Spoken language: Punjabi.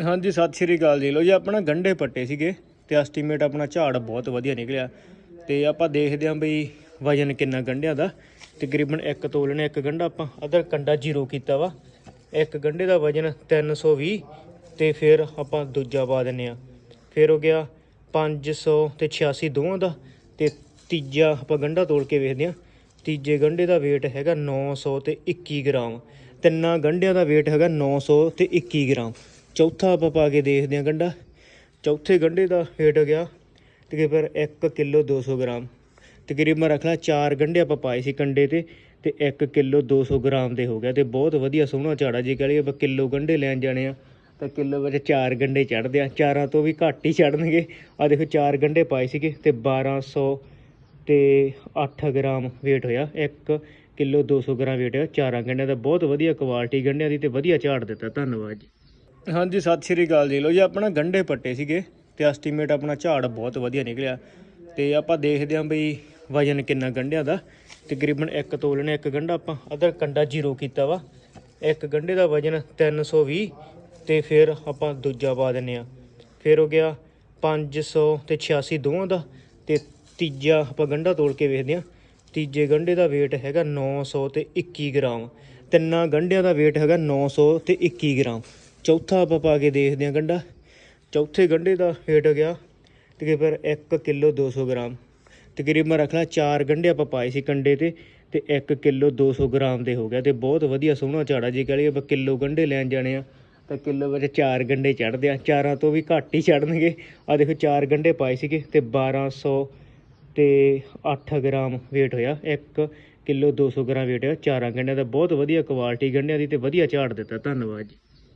ਹਾਂਜੀ, ਸਤਿ ਸ਼੍ਰੀ ਅਕਾਲ ਜੀ। ਲੋ ਜੀ, ਆਪਣਾ ਗੰਡੇ ਪੱਟੇ ਸੀਗੇ ਤੇ ਐਸਟੀਮੇਟ ਆਪਣਾ ਝਾੜ ਬਹੁਤ ਵਧੀਆ ਨਿਕਲਿਆ। ਤੇ ਆਪਾਂ ਦੇਖਦੇ ਆਂ ਬਈ ਵਜਨ ਕਿੰਨਾ ਗੰਡਿਆਂ ਦਾ। ਤਕਰੀਬਨ ਇੱਕ ਤੋਲਣੇ ਇੱਕ ਗੰਡਾ ਆਪਾਂ ਅਦਰ ਕੰਡਾ ਜ਼ੀਰੋ ਕੀਤਾ ਵਾ। ਇੱਕ ਗੰਡੇ ਦਾ ਵਜਨ 320 ਤੇ ਫਿਰ ਆਪਾਂ ਦੂਜਾ ਪਾ ਦਿੰਨੇ ਆ ਫਿਰ ਹੋ ਗਿਆ 500 ਤੇ 86 ਦੋਵਾਂ ਦਾ ਤੇ ਤੀਜਾ ਆਪਾਂ ਗੰਡਾ ਤੋਲ ਕੇ ਵੇਖਦੇ ਆਂ ਤੀਜੇ ਗੰਡੇ ਦਾ weight ਹੈਗਾ 900 ਤੇ 21 ਗ੍ਰਾਮ। ਤਿੰਨਾਂ ਗੰਢਿਆਂ ਦਾ weight ਹੈਗਾ 900 ਤੇ 21 ਗ੍ਰਾਮ। ਚੌਥਾ ਆਪਾਂ ਪਾ ਕੇ ਦੇਖਦੇ ਹਾਂ ਗੰਢਾ ਚੌਥੇ ਗੰਢੇ ਦਾ weight ਹੋ ਗਿਆ। ਤਕਰੀਬਨ 1 ਕਿਲੋ 200 ਗ੍ਰਾਮ। ਤਕਰੀਬਨ ਰੱਖ ਰੱਖਣਾ ਚਾਰ ਗੰਢੇ ਆਪਾਂ ਪਾਏ ਸੀ ਕੰਡੇ ਤੇ ਤੇ 1 ਕਿਲੋ 200 ਗ੍ਰਾਮ ਦੇ ਹੋ ਗਿਆ। ਤੇ ਬਹੁਤ ਵਧੀਆ ਸੋਹਣਾ ਝਾੜਾ, ਜੇ ਕਹ ਲਈਏ ਆਪਾਂ ਕਿਲੋ ਗੰਢੇ ਲੈਣ ਜਾਣੇ ਆ, ਤਾਂ ਕਿਲੋ ਵਿੱਚ ਚਾਰ ਗੰਢੇ ਚੜਦੇ ਆ। ਚਾਰਾਂ ਤੋਂ ਵੀ ਘੱਟ ਹੀ ਚੜਨਗੇ ਆ ਦੇਖੋ, ਚਾਰ ਗੰਢੇ ਪਾਏ ਸੀਗੇ ਤੇ 1200 ਤੇ 8 ਗ੍ਰਾਮ weight ਹੋਇਆ। 1 ਕਿਲੋ 200 ਗ੍ਰਾਮ weight ਹੋਇਆ। ਚਾਰਾਂ ਗੰਢਿਆਂ ਦਾ ਬਹੁਤ ਵਧੀਆ ਕੁਆਲਿਟੀ ਗੰਢਿਆਂ ਦੀ ਤੇ ਵਧੀਆ ਝਾੜ ਦਿੱਤਾ। ਧੰਨਵਾਦ ਜੀ। ਹਾਂਜੀ, ਸਤਿ ਸ਼੍ਰੀ ਅਕਾਲ ਜੀ। ਲੋ ਜੀ, ਆਪਣਾ ਗੰਢੇ ਪੱਟੇ ਸੀਗੇ ਤੇ ਐਸਟੀਮੇਟ ਆਪਣਾ ਝਾੜ ਬਹੁਤ ਵਧੀਆ ਨਿਕਲਿਆ। ਤੇ ਆਪਾਂ ਦੇਖਦੇ ਆਂ ਬਈ ਵਜਨ ਕਿੰਨਾ ਗੰਢਿਆਂ ਦਾ। ਤਕਰੀਬਨ ਇੱਕ ਤੋਲਣੇ ਇੱਕ ਗੰਢਾ ਆਪਾਂ ਅਦਰ ਕੰਡਾ ਜ਼ੀਰੋ ਕੀਤਾ ਵਾ। ਇੱਕ ਗੰਢੇ ਦਾ ਵਜਨ 320 ਤੇ ਫਿਰ ਆਪਾਂ ਦੂਜਾ ਪਾ ਦਿੰਨੇ ਆ ਫਿਰ ਹੋ ਗਿਆ 500 ਤੇ 86 ਦੋਵਾਂ ਦਾ ਤੇ ਤੀਜਾ ਆਪਾਂ ਗੰਢਾ ਤੋਲ ਕੇ ਵੇਖਦੇ ਆਂ ਤੀਜੇ ਗੰਢੇ ਦਾ weight ਹੈਗਾ 900 ਤੇ 21 ਗ੍ਰਾਮ। ਤਿੰਨਾਂ ਗੰਢਿਆਂ ਦਾ weight ਹੈਗਾ 900 ਤੇ 21 ਗ੍ਰਾਮ। ਚੌਥਾ ਆਪਾਂ ਪਾ ਕੇ ਦੇਖਦੇ ਹਾਂ ਗੰਢਾ ਚੌਥੇ ਗੰਢੇ ਦਾ ਵੇਟ ਹੋ ਗਿਆ। ਤਕਰੀਬਨ 1 ਕਿਲੋ 200 ਗ੍ਰਾਮ। ਤਕਰੀਬਨ ਰੱਖਣਾ ਚਾਰ ਗੰਢੇ ਆਪਾਂ ਪਾਏ ਸੀ ਕੰਡੇ ਤੇ ਤੇ 1 ਕਿਲੋ 200 ਗ੍ਰਾਮ ਦੇ ਹੋ ਗਿਆ। ਤੇ ਬਹੁਤ ਵਧੀਆ ਸੋਹਣਾ ਝਾੜਾ, ਜੇ ਕਹ ਲਈਏ ਆਪਾਂ ਕਿਲੋ ਗੰਢੇ ਲੈਣ ਜਾਣੇ ਆ, ਤਾਂ ਕਿਲੋ ਵਿੱਚ ਚਾਰ ਗੰਢੇ ਚੜਦੇ ਆ। ਚਾਰਾਂ ਤੋਂ ਵੀ ਘੱਟ ਹੀ ਚੜਨਗੇ ਆ ਦੇਖੋ, ਚਾਰ ਗੰਢੇ ਪਾਏ ਸੀਗੇ ਤੇ 1200 ਤੇ 8 ਗ੍ਰਾਮ weight ਹੋਇਆ। 1 ਕਿਲੋ 200 ਗ੍ਰਾਮ weight ਹੋਇਆ। ਚਾਰਾਂ ਗੰਢਿਆਂ ਦਾ ਬਹੁਤ ਵਧੀਆ ਕੁਆਲਿਟੀ ਗੰਢਿਆਂ ਦੀ ਤੇ ਵਧੀਆ ਝਾੜ ਦਿੱਤਾ। ਧੰਨਵਾਦ ਜੀ।